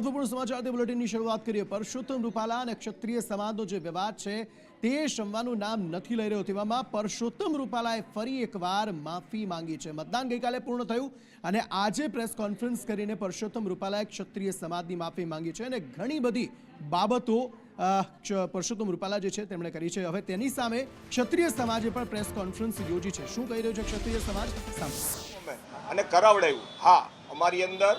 મહત્વપૂર્ણ સમાચારથી બુલેટિનની શરૂઆત કરીએ. પરસોત્તમ રૂપાલા અને ક્ષત્રિય સમાજનો જે વિવાદ છે, તે શમવાનું નામ નથી લઈ રહ્યો તેવામાં પરસોત્તમ રૂપાલાએ ફરી એકવાર માફી માંગી છે. મતદાન ગઈકાલે પૂર્ણ થયું અને આજે પ્રેસ કોન્ફરન્સ કરીને પરસોત્તમ રૂપાલાએ ક્ષત્રિય સમાજની માફી માંગી છે અને ઘણી બધી બાબતો પરસોત્તમ રૂપાલા જે છે તેમણે કરી છે. હવે તેની સામે ક્ષત્રિય સમાજે પણ પ્રેસ કોન્ફરન્સ યોજી છે. શું કહી રહ્યો છે ક્ષત્રિય સમાજ? અને કરાવડાયું. હા, અમારી અંદર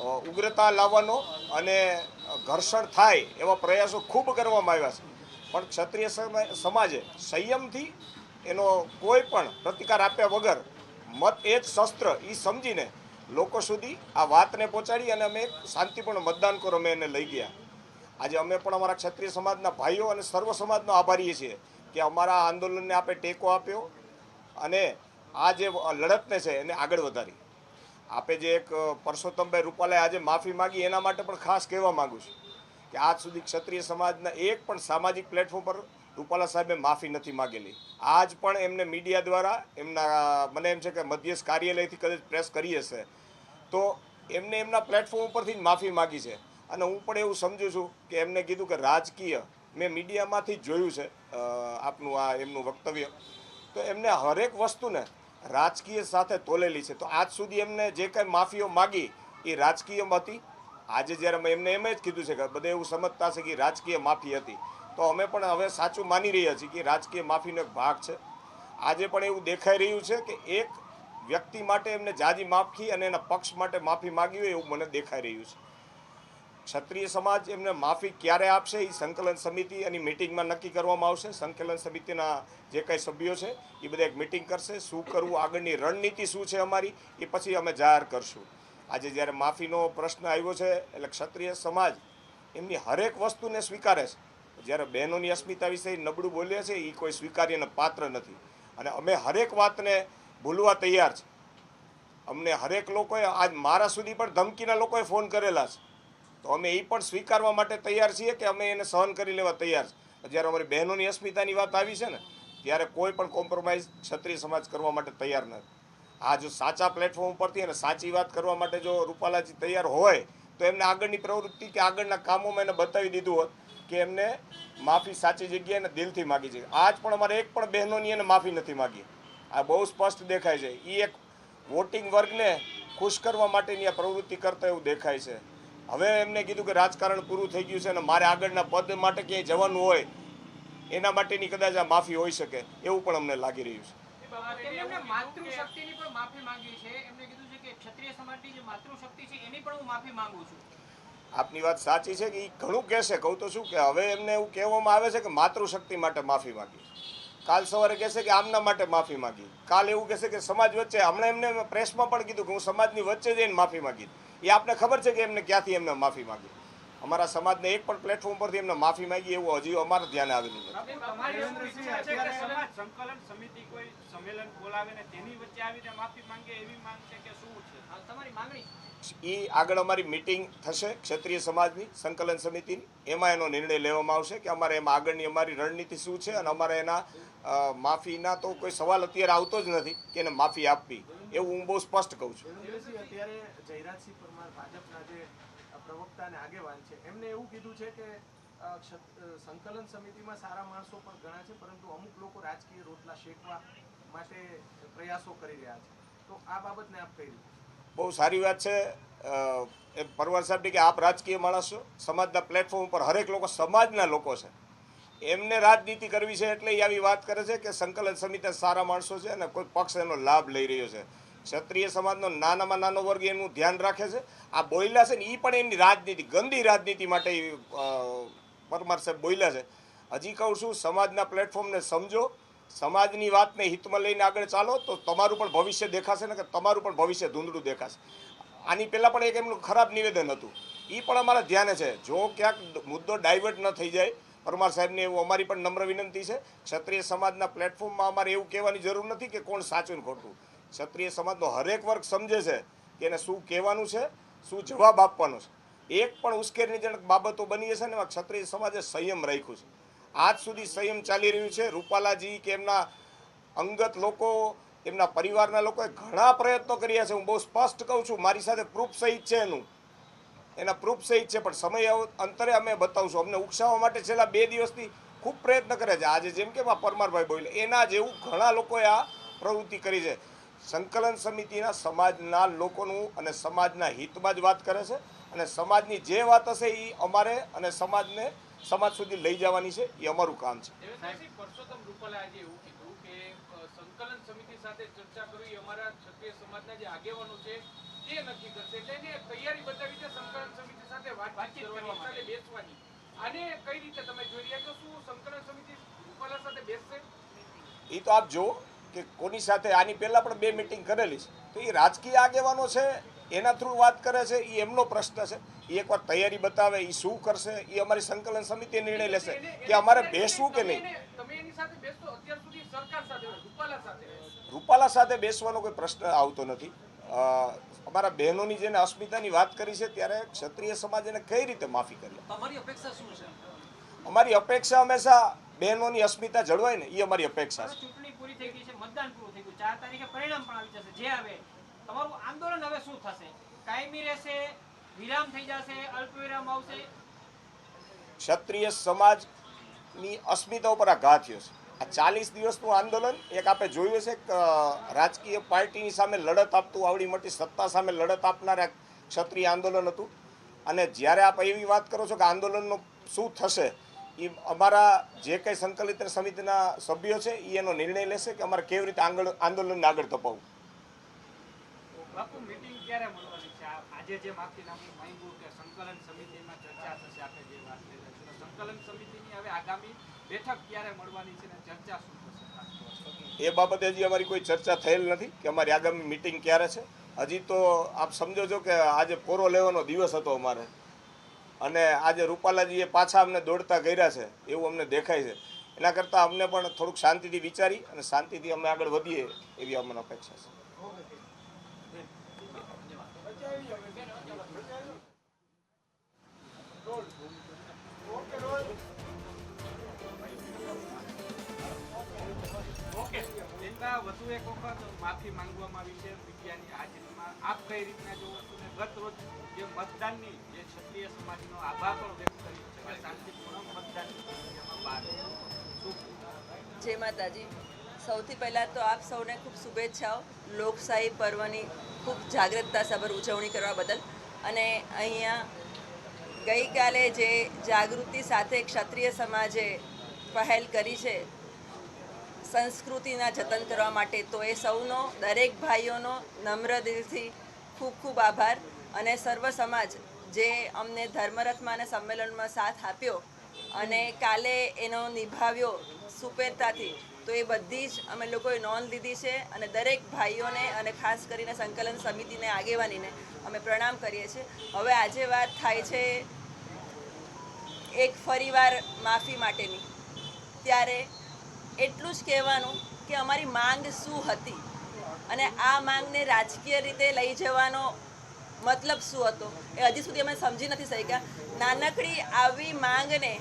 ઉગ્રતા લાવવાનો અને ઘર્ષણ થાય એવા પ્રયાસો ખૂબ કરવામાં આવ્યા છે. પણ ક્ષત્રિય સમ- સમાજે સંયમથી એનો કોઈ પણ પ્રતિકાર આપ્યા વગર મત એ જ શસ્ત્ર એ સમજીને લોકો સુધી આ વાતને પહોંચાડી અને અમે શાંતિપૂર્ણ મતદાન કરો, અમે એને લઈ ગયા. આજે અમે પણ અમારા ક્ષત્રિય સમાજના ભાઈઓ અને સર્વ સમાજનો આભારી છીએ કે અમારા આંદોલનને આપે ટેકો આપ્યો અને આ જે લડતને છે એને આગળ વધારી. આપે જે એક પરસોત્તમભાઈ રૂપાલાએ આજે માફી માંગી, એના માટે પણ ખાસ કહેવા માંગુ છું કે આજ સુધી ક્ષત્રિય સમાજના એક પણ સામાજિક પ્લેટફોર્મ પર રૂપાલા સાહેબે માફી નથી માગેલી. આજ પણ એમને મીડિયા દ્વારા એમના મને એમ છે કે મધ્યસ્થ કાર્યાલયથી કદાચ પ્રેસ કરી હશે, તો એમને એમના પ્લેટફોર્મ ઉપરથી જ માફી માગી છે. અને હું પણ એવું સમજુ છું કે એમને કીધું કે રાજકીય મેં મીડિયામાંથી જ જોયું છે આપનું આ એમનું વક્તવ્ય. તો એમને હરેક વસ્તુને રાજકીય સાથે તોલેલી છે. તો આજ સુધી એમને જે કંઈ માફીઓ માગી એ રાજકીય હતી? આજે જ્યારે એમને એમ જ કીધું છે કે બધે એવું સમજતા છે કે રાજકીય માફી હતી. તો અમે પણ હવે સાચું માની રહ્યા છીએ કે રાજકીય માફીનો એક ભાગ છે. આજે પણ એવું દેખાઈ રહ્યું છે કે એક વ્યક્તિ માટે એમને જાજી માફી અને એના પક્ષ માટે માફી માગી હોય એવું મને દેખાઈ રહ્યું છે. ક્ષત્રિય સમાજ એમને માફી ક્યારે આપશે એ સંકલન સમિતિ અને મિટિંગમાં નક્કી કરવામાં આવશે. સંકલન સમિતિના જે કંઈ સભ્યો છે, એ બધા એક મિટિંગ કરશે. શું કરવું, આગળની રણનીતિ શું છે અમારી, એ પછી અમે જાહેર કરશું. આજે જ્યારે માફીનો પ્રશ્ન આવ્યો છે, એટલે ક્ષત્રિય સમાજ એમની હરેક વસ્તુને સ્વીકારે છે. જ્યારે બહેનોની અસ્મિતા વિશે નબળું બોલ્યા છે એ કોઈ સ્વીકાર્યના પાત્ર નથી. અને અમે હરેક વાતને ભૂલવા તૈયાર છે. અમને હરેક લોકોએ આજ મારા સુધી પણ ધમકીના લોકોએ ફોન કરેલા છે. તો અમે એ પણ સ્વીકારવા માટે તૈયાર છીએ કે અમે એને સહન કરી લેવા તૈયાર છીએ જ્યારે અમારી બહેનોની અસ્મિતાની વાત આવી છે ને, ત્યારે કોઈ પણ કોમ્પ્રોમાઇઝ ક્ષત્રિય સમાજ કરવા માટે તૈયાર નથી. આ જો સાચા પ્લેટફોર્મ પરથી અને સાચી વાત કરવા માટે જો રૂપાલાજી તૈયાર હોય, તો એમને આગળની પ્રવૃત્તિ કે આગળના કામોમાં એને બતાવી દીધું હોત કે એમને માફી સાચી જગ્યાએ દિલથી માગી છે. આજ પણ અમારે એક પણ બહેનોની એને માફી નથી માગી. આ બહુ સ્પષ્ટ દેખાય છે. એ એક વોટિંગ વર્ગને ખુશ કરવા માટેની આ પ્રવૃત્તિ કરતા એવું દેખાય છે. હવે એમને કીધું કે રાજકારણ પૂરું થઈ ગયું છે અને મારે આગળના પદ માટે ક્યાંય જવાનું હોય એના માટેની કદાચ આ માફી હોઈ શકે એવું પણ અમને લાગી રહ્યું છે. આપની વાત સાચી છે કે એ ઘણું કહેશે કહું તો શું કે હવે એમને એવું કહેવામાં આવે છે કે માતૃશક્તિ માટે માફી માંગી. કાલ સવારે કહેશે કે આમના માટે માફી માંગી. કાલ એવું કહેશે કે સમાજ વચ્ચે હમણાં એમને પ્રેસમાં પણ કીધું કે હું સમાજની વચ્ચે જઈને માફી માંગી. એ આપને ખબર છે કે એમને ક્યાંથી એમને માફી માંગી? અમારા સમાજને એક પણ પ્લેટફોર્મ પરથી એમને માફી માંગી એવું હજી અમારે ધ્યાને આવેલું નથી. તમારી શું ઈચ્છા છે કે સમાજ? સંકલન સમિતિ કોઈ સંમેલન બોલાવે ને તેની વચ્ચે આવીને માફી માંગે એવી માંગ છે કે શું છે? હા, તમારી માંગણી. એ આગળ અમારી મિટિંગ થશે ક્ષત્રિય સમાજની સંકલન સમિતિની. એમાં એનો નિર્ણય લેવામાં આવશે કે અમારે એમાં આગળની અમારી રણનીતિ શું છે અને અમારે એના માફીના તો કોઈ સવાલ અત્યારે આવતો જ નથી કે એને માફી આપવી. એવું હું બહુ સ્પષ્ટ કહું છું. અત્યારે જયરાજસિંહ પરમાર ભાજપના જે પ્રવક્તા અને આગેવાન છે એમને એવું કીધું છે કે સંકલન સમિતિમાં સારા માણસો પણ ઘણા છે પરંતુ અમુક લોકો રાજકીય રોટલા શેકવા માટે પ્રયાસો કરી રહ્યા છે. તો આ બાબતને આપ બહુ સારી વાત છે. એ પરવાર સાહેબની કે આપ રાજકીય માણસો સમાજના પ્લેટફોર્મ ઉપર હરેક લોકો સમાજના લોકો છે. એમને રાજનીતિ કરવી છે એટલે એ આવી વાત કરે છે કે સંકલન સમિતિ સારા માણસો છે અને કોઈ પક્ષ એનો લાભ લઈ રહ્યો છે. ક્ષત્રિય સમાજનો નાનામાં નાનો વર્ગ એનું ધ્યાન રાખે છે. આ બોલ્યા છે ને એ પણ એમની રાજનીતિ, ગંદી રાજનીતિ માટે પરમાર સાહેબ બોલ્યા છે. હજી કહું છું, સમાજના પ્લેટફોર્મને સમજો. સમાજની વાતને હિતમાં લઈને આગળ ચાલો તો તમારું પણ ભવિષ્ય દેખાશે ને કે તમારું પણ ભવિષ્ય ધૂંધળું દેખાશે. આની પહેલાં પણ એક એમનું ખરાબ નિવેદન હતું. એ પણ અમારા ધ્યાને છે. જો ક્યાંક મુદ્દો ડાયવર્ટ ન થઈ જાય પરમાર સાહેબને એવું અમારી પણ નમ્ર વિનંતી છે. ક્ષત્રિય સમાજના પ્લેટફોર્મમાં અમારે એવું કહેવાની જરૂર નથી કે કોણ સાચું ખોટું. ક્ષત્રિય સમાજનો હરેક વર્ગ સમજે છે કે એને શું કહેવાનું છે, શું જવાબ આપવાનો છે. એક પણ ઉશ્કેરણીજનક બાબતો બની હશે ને એમાં ક્ષત્રિય સમાજે સંયમ રાખ્યું છે. આજ સુધી સંયમ ચાલી રહ્યું છે. રૂપાલાજી કે એમના અંગત લોકો, એમના પરિવારના લોકોએ ઘણા પ્રયત્નો કર્યા છે. હું બહુ સ્પષ્ટ કહું છું, મારી સાથે પ્રૂફ સહિત છે એનું. એના પ્રૂફ સહિત છે, પણ સમય અંતરે અમે બતાવશું. અમને ઉકસાવવા માટે છેલ્લા બે દિવસથી ખૂબ પ્રયત્ન કરે છે. આજે જેમ કે પરમારભાઈ બોલે, એના જેવું ઘણા લોકોએ આ પ્રવૃત્તિ કરી છે. સંકલન સમિતિના સમાજના લોકોનું અને સમાજના હિતમાં જ વાત કરે છે અને સમાજની જે વાત હશે એ અમારે અને સમાજને, સમાજ સુધી લઈ જવાની છે. એ અમારું કામ છે. સંકલન સમિતિ સાથે ચર્ચા કરવી અમારા ક્ષત્રિય સમાજના જે આગેવાનો છે તે નક્કી કરશે. એટલે એને તૈયારી બતાવી છે સંકલન સમિતિ સાથે વાતચીત કરવાની સાથે બેસવાની. આને કઈ રીતે તમે જોઈ રહ્યા છો શું સંકલન સમિતિ રૂપાલા સાથે બેસશે? એ તો આપ જુઓ કે કોની સાથે આની પહેલાં પણ બે મિટિંગ કરેલી છે. તો એ રાજકીય આગેવાનો છે એના થ્રુ વાત કરે છે એ એમનો પ્રશ્ન છે. એ એકવાર તૈયારી બતાવે એ શું કરશે એ અમારી સંકલન સમિતિ નિર્ણય લેશે કે અમારે બેસવું કે નહીં. એને- તમે એની સાથે બેસતો અત્યાર સુધી સરકાર સાથે હોય, રૂપાલા સાથે હોય. રૂપાલા સાથે બેસવાનો કોઈ પ્રશ્ન આવતો નથી. અમારા બહેનોની જેને અસ્મિતાની વાત કરી છે ત્યારે ક્ષત્રિય સમાજ એને કઈ રીતે માફી કરી અમારી અપેક્ષા હંમેશા બહેનોની અસ્મિતા જળવાય ને એ અમારી અપેક્ષા છે. આંદોલન હવે શું થશે? કાયમી રહેશે વિરામ થઈ જશે અલ્પ વિરામ આવશે? ક્ષત્રિય સમાજની અસ્મિતા ઉપર આ ઘા થયો છે. આ ચાલીસ દિવસનું આંદોલન એક આપણે જોયું છે રાજકીય પાર્ટીની સામે લડત આપતું આવડી મોટી સત્તા સામે લડત આપનાર ક્ષત્રિય આંદોલન હતું. અને જ્યારે આપ એવી વાત કરો છો કે આંદોલનનું શું થશે એ અમારા જે કંઈ સંકલિત સમિતિના સભ્યો છે એ એનો નિર્ણય લેશે કે અમારે કેવી રીતે આંગળ, આંદોલનને આગળ ધપાવવું. સંકલન સમિતિમાં બેઠક ક્યારે મળવાની છે અને ચર્ચા શું થશે? એ બાબતે હજી અમારી કોઈ ચર્ચા થયેલ નથી કે અમારી આગામી મિટિંગ ક્યારે છે. હજી તો આપ સમજો છો કે આજે પોરો લેવાનો દિવસ હતો અમારે. અને આજે રૂપાલાજીએ પાછા અમને દોડતા કર્યા છે એવું અમને દેખાય છે. એના કરતાં અમને પણ થોડુંક શાંતિથી વિચારી અને શાંતિથી અમે આગળ વધીએ એવી અમને અપેક્ષા છે. વધુ એક વખત માફી માંગવામાં આવી છે મીડિયાની હાજરીમાં આપ કઈ રીતના જોવો છો ને ગત રોજ જે મતદાનની જે ક્ષત્રિય સમાજનો આભાર પણ વ્યક્ત કર્યો છે કે શાંતિપૂર્ણ મતદાન જય માતાજી. સૌથી પહેલાં તો આપ સૌને ખૂબ શુભેચ્છાઓ. લોકશાહી પર્વની ખૂબ જાગૃતતાસભર ઉજવણી કરવા બદલ. અને અહીંયા ગઈકાલે જે જાગૃતિ સાથે ક્ષત્રિય સમાજે પહેલ કરી છે સંસ્કૃતિના જતન કરવા માટે તો એ સૌનો, દરેક ભાઈઓનો નમ્ર દિલથી ખૂબ ખૂબ આભાર. અને સર્વ સમાજ જે અમને ધર્મરથમાં સંમેલનમાં સાથ આપ્યો અને કાલે એનો નિભાવ્યો સુપેરતાથી, તો એ બધી જ અમે લોકોએ નોંધ લીધી છે અને દરેક ભાઈઓને અને ખાસ કરીને સંકલન સમિતિને આગેવાનીને અમે પ્રણામ કરીએ છીએ. હવે આજે વાત થાય છે એક ફરીવાર માફી માટેની. ત્યારે એટલું જ કહેવાનું કે અમારી માંગ શું હતી અને આ માંગને રાજકીય રીતે લઈ જવાનો મતલબ શું હતો એ હજી સુધી અમે સમજી નથી શક્યા. નાનકડી આવી માંગને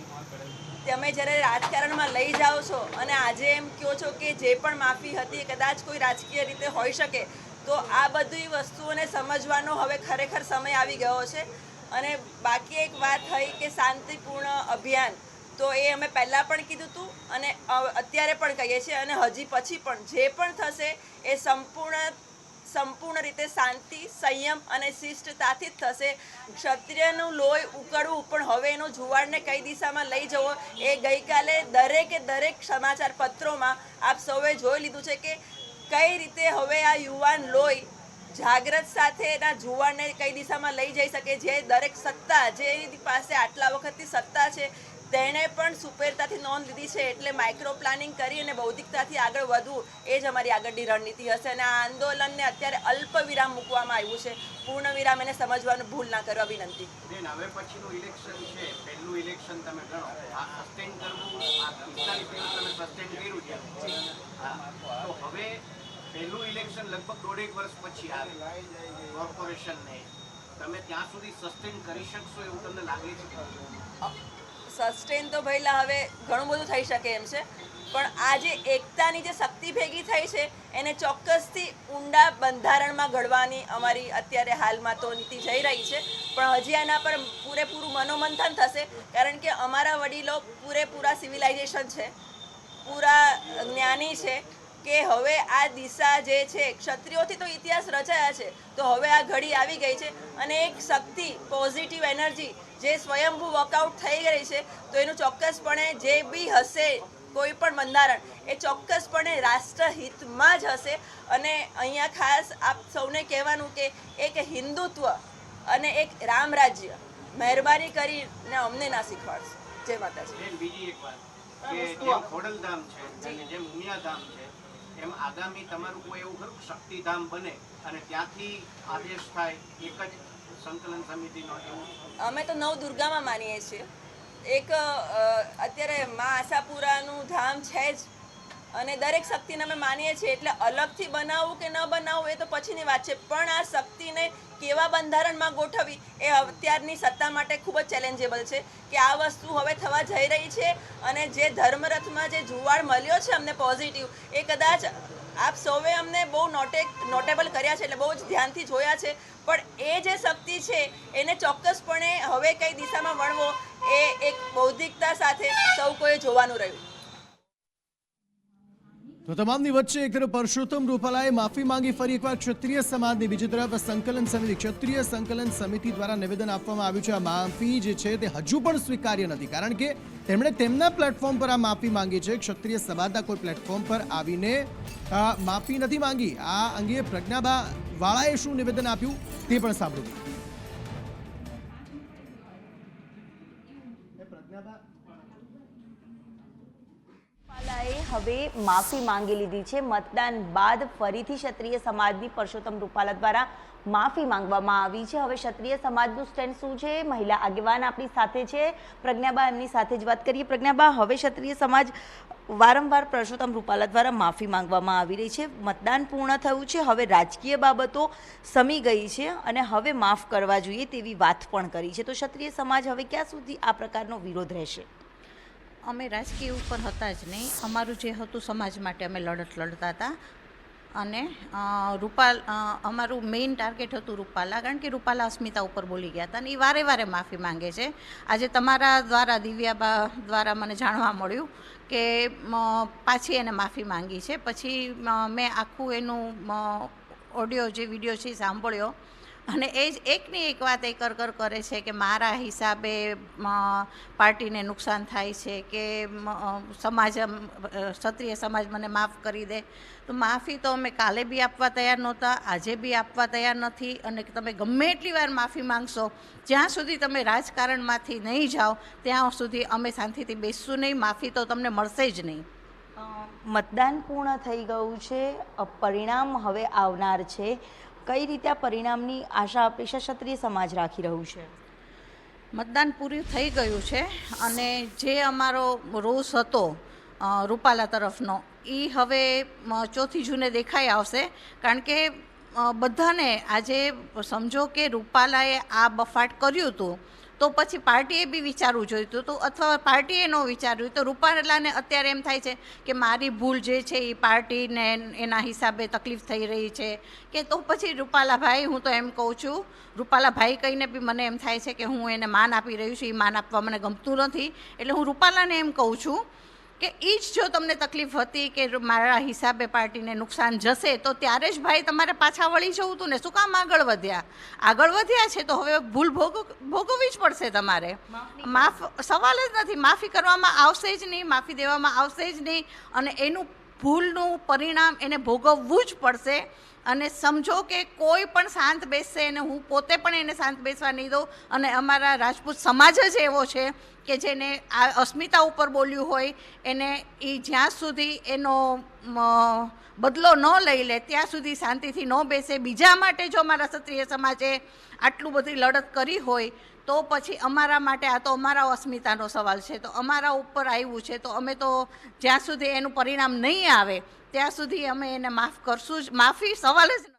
તમે જ્યારે રાજકારણમાં લઈ જાઓ છો અને આજે એમ કહો છો કે જે પણ માફી હતી કદાચ કોઈ રાજકીય રીતે હોઈ શકે, તો આ બધી વસ્તુઓને સમજવાનો હવે ખરેખર સમય આવી ગયો છે. અને બાકી એક વાત થઈ કે શાંતિપૂર્ણ અભિયાન. તો એ અમે પહેલાં પણ કીધું હતું અને અત્યારે પણ કહીએ છીએ અને હજી પછી પણ જે પણ થશે એ સંપૂર્ણ સંપૂર્ણ રીતે શાંતિ, સંયમ અને શિષ્ટતાથી જ થશે. ક્ષત્રિયનું લોહી ઉકળવું પણ હવે એનો જુવાળને કઈ દિશામાં લઈ જવો એ ગઈકાલે દરેકે દરેક સમાચાર પત્રોમાં આપ સૌએ જોઈ લીધું છે કે કઈ રીતે હવે આ યુવાન લોહી જાગ્રત સાથે એના જુવાળને કઈ દિશામાં લઈ જઈ શકે, જે દરેક સત્તા, જે પાસે આટલા વખતથી સત્તા છે, તેણે પણ સુપેરતાથી નોંધ લીધી છે. એટલે માઇક્રો પ્લાનિંગ કરી અને બૌદ્ધિકતાથી આગળ વધવું એ જ અમારી આગળની રણનીતિ હશે અને આ આંદોલનને અત્યારે અલ્પ વિરામ મૂકવામાં આવ્યું છે. પૂર્ણ વિરામ એને સમજવાનું ભૂલ ના કરવા વિનંતી. હવે પહેલું ઇલેક્શન લગભગ દોઢેક વર્ષ પછી આવે. કોર્પોરેશનને તમે ત્યાં સુધી સસ્ટેન કરી શકશો એવું તમને લાગે છે? સસ્ટેન તો ભઈલા હવે ઘણું બધું થઈ શકે એમ છે. પણ આ જે એકતાની જે શક્તિ ભેગી થઈ છે, એને ચોક્કસથી ઊંડા બંધારણમાં ઘડવાની અમારી અત્યારે હાલમાં તો નીતિ જઈ રહી છે. પણ હજી આના પર પૂરેપૂરું મનોમંથન થશે, કારણ કે અમારા વડીલો પૂરેપૂરા સિવિલાઇઝેશન છે, પૂરા જ્ઞાની છે કે હવે આ દિશા જે છે ક્ષત્રિયોથી તો ઇતિહાસ રચાયા છે તો હવે આ ઘડી આવી ગઈ છે અને એક શક્તિ પોઝિટિવ એનર્જી જે સ્વયંભૂ વર્કઆઉટ થઈ ગઈ છે તો એનું ચોક્કસપણે જે બી હશે કોઈ પણ બંધારણ એ ચોક્કસપણે રાષ્ટ્રહિતમાં જ હશે. અને અહીંયા ખાસ આપ સૌને કહેવાનું કે એક હિન્દુત્વ અને એક રામ રાજ્ય મહેરબાની કરીને અમને ના શીખવાડશે. જય માતાજી. બીજી એક વાત કે જેમ ખોડલધામ છે અને જેમ ઉમિયાધામ છે એમ આગામી તમારું કોઈ એવું ખરું શક્તિધામ બને અને ત્યાંથી આદેશ થાય એક જ સંકલન સમિતિનો અમે તો નવ દુર્ગામાં માનીએ છીએ. એક અત્યારે મા આશાપુરાનું ધામ છે જ અને દરેક શક્તિને અમે માનીએ છીએ. એટલે અલગથી બનાવવું કે ન બનાવવું એ તો પછીની વાત છે. પણ આ શક્તિને કેવા બંધારણમાં ગોઠવવી એ અત્યારની સત્તા માટે ખૂબ જ ચેલેન્જેબલ છે કે આ વસ્તુ હવે થવા જઈ રહી છે અને જે ધર્મરથમાં જે જુવાળ મળ્યો છે અમને પોઝિટિવ એ કદાચ આપ સૌએ અમને બહુ નોટે નોટેબલ કર્યા છે એટલે બહુ જ ધ્યાનથી જોયા છે. પણ એ જે શક્તિ છે, એને ચોક્કસપણે હવે કઈ દિશામાં વળવો એ એક બૌદ્ધિકતા સાથે સૌ કોઈએ જોવાનું રહ્યું. તો તમામની વચ્ચે એક તરફ પરસોત્તમ રૂપાલાએ માફી માંગી, ફરી એકવાર ક્ષત્રિય સમાજની બીજી તરફ સંકલન સમિતિ, ક્ષત્રિય સંકલન સમિતિ દ્વારા નિવેદન આપવામાં આવ્યું છે. આ માફી જે છે તે હજુ પણ સ્વીકાર્ય નથી, કારણ કે તેમણે તેમના પ્લેટફોર્મ પર આ માફી માંગી છે. ક્ષત્રિય સમાજના કોઈ પ્લેટફોર્મ પર આવીને માફી નથી માંગી. આ અંગે પ્રજ્ઞાબા વાળાએ શું નિવેદન આપ્યું તે પણ સાંભળ્યું હવે માફી માંગી લીધી છે. મતદાન બાદ ફરીથી ક્ષત્રિય સમાજની પરસોત્તમ રૂપાલા દ્વારા માફી માંગવામાં આવી છે. હવે ક્ષત્રિય સમાજનું સ્ટેન્ડ શું છે? મહિલા આગેવાન આપણી સાથે છે. પ્રજ્ઞાબા, એમની સાથે જ વાત કરીએ. પ્રજ્ઞાબા, હવે ક્ષત્રિય સમાજ વારંવાર પરસોત્તમ રૂપાલા દ્વારા માફી માંગવામાં આવી રહી છે. મતદાન પૂર્ણ થયું છે. હવે રાજકીય બાબતો સમી ગઈ છે અને હવે માફ કરવા જોઈએ તેવી વાત પણ કરી છે. તો ક્ષત્રિય સમાજ હવે ક્યાં સુધી આ પ્રકારનો વિરોધ રહેશે? અમે રાજકીય ઉપર હતા જ નહીં. અમારું જે હતું સમાજ માટે અમે લડત લડતા હતા. અને રૂપાલ અમારું મેઇન ટાર્ગેટ હતું રૂપાલા, કારણ કે રૂપાલા અસ્મિતા ઉપર બોલી ગયા હતા અને એ વારે વારે માફી માંગે છે. આજે તમારા દ્વારા, દિવ્યાબા દ્વારા મને જાણવા મળ્યું કે પાછી એને માફી માંગી છે. પછી મેં આખું એનું ઓડિયો જે વીડિયો છે એ સાંભળ્યો. અને એ જ, એકની એક વાત એ કર કર કરે છે કે મારા હિસાબે પાર્ટીને નુકસાન થાય છે કે સમાજ ક્ષત્રિય સમાજ મને માફ કરી દે. તો માફી તો અમે કાલે બી આપવા તૈયાર નહોતા, આજે બી આપવા તૈયાર નથી અને તમે ગમે એટલી વાર માફી માંગશો, જ્યાં સુધી તમે રાજકારણમાંથી નહીં જાઓ, ત્યાં સુધી અમે શાંતિથી બેસશું નહીં, માફી તો તમને મળશે જ નહીં. મતદાન પૂર્ણ થઈ ગયું છે પરિણામ હવે આવનાર છે. કઈ રીતે આ પરિણામની આશા અપેક્ષા ક્ષત્રિય સમાજ રાખી રહ્યું છે? મતદાન પૂરું થઈ ગયું છે અને જે અમારો રોષ હતો રૂપાલા તરફનો એ હવે ચોથી જૂને દેખાઈ આવશે. કારણ કે બધાને આજે સમજો કે રૂપાલાએ આ બફાટ કર્યું હતું. તો પછી પાર્ટીએ બી વિચારવું જોઈતું હતું અથવા પાર્ટીએ ન વિચાર્યું તો રૂપાલાને અત્યારે એમ થાય છે કે મારી ભૂલ જે છે એ પાર્ટીને એના હિસાબે તકલીફ થઈ રહી છે. કે તો પછી રૂપાલાભાઈ, હું તો એમ કહું છું, રૂપાલાભાઈ કહીને બી મને એમ થાય છે કે હું એને માન આપી રહ્યું છું, એ માન આપવા મને ગમતું નથી. એટલે હું રૂપાલાને એમ કહું છું કે એ જ જો તમને તકલીફ હતી કે મારા હિસાબે પાર્ટીને નુકસાન જશે તો ત્યારે જ ભાઈ તમારે પાછા વળી જવું હતું ને. શું કામ આગળ વધ્યા? આગળ વધ્યા છે તો હવે ભૂલ ભોગ ભોગવવી જ પડશે તમારે. માફ સવાલ જ નથી. માફી કરવામાં આવશે જ નહીં માફી દેવામાં આવશે જ નહીં. અને એનું ભૂલનું પરિણામ એને ભોગવવું જ પડશે. અને સમજો કે કોઈ પણ શાંત બેસશે અને હું પોતે પણ એને શાંત બેસવા નહીં દઉં. અને અમારા રાજપૂત સમાજ જ એવો છે કે જેને આ અસ્મિતા ઉપર બોલ્યું હોય, એને એ જ્યાં સુધી એનો બદલો ન લઈ લે, ત્યાં સુધી શાંતિથી ન બેસે. બીજા માટે જો અમારા ક્ષત્રિય સમાજે આટલું બધી લડત કરી હોય, તો પછી અમારા માટે આ તો અમારા અસ્મિતાનો સવાલ છે. તો અમારા ઉપર આવ્યું છે, તો અમે તો જ્યાં સુધી એનું પરિણામ નહીં આવે ત્યાં સુધી અમે એને માફ કરશું જ. માફી સવાલ જ